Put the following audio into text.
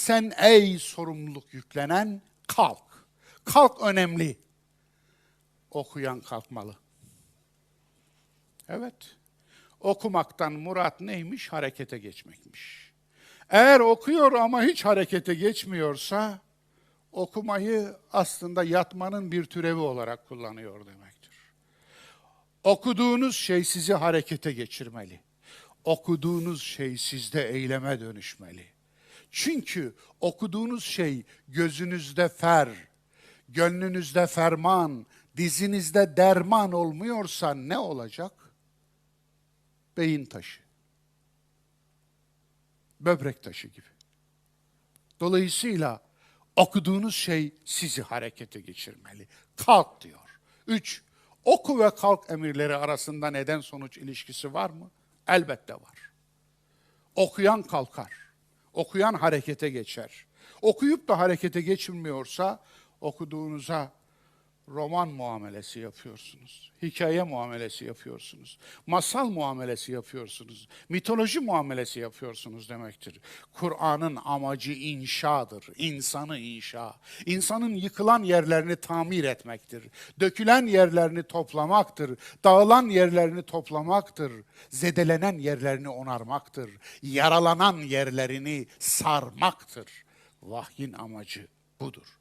Sen ey sorumluluk yüklenen kalk. Kalk önemli. Okuyan kalkmalı. Evet. Okumaktan murat neymiş? Harekete geçmekmiş. Eğer okuyor ama hiç harekete geçmiyorsa okumayı aslında yatmanın bir türevi olarak kullanıyor demektir. Okuduğunuz şey sizi harekete geçirmeli. Okuduğunuz şey sizde eyleme dönüşmeli. Çünkü okuduğunuz şey gözünüzde fer, gönlünüzde ferman, dizinizde derman olmuyorsa ne olacak? Beyin taşı. Böbrek taşı gibi. Dolayısıyla okuduğunuz şey sizi harekete geçirmeli. Kalk diyor. Üç, oku ve kalk emirleri arasında neden sonuç ilişkisi var mı? Elbette var. Okuyan kalkar. Okuyan harekete geçer. Okuyup da harekete geçilmiyorsa okuduğunuza roman muamelesi yapıyorsunuz. Hikaye muamelesi yapıyorsunuz. Masal muamelesi yapıyorsunuz. Mitoloji muamelesi yapıyorsunuz demektir. Kur'an'ın amacı inşadır. insanı inşa. İnsanın yıkılan yerlerini tamir etmektir. Dökülen yerlerini toplamaktır. Dağılan yerlerini toplamaktır. Zedelenen yerlerini onarmaktır. Yaralanan yerlerini sarmaktır. Vahyin amacı budur.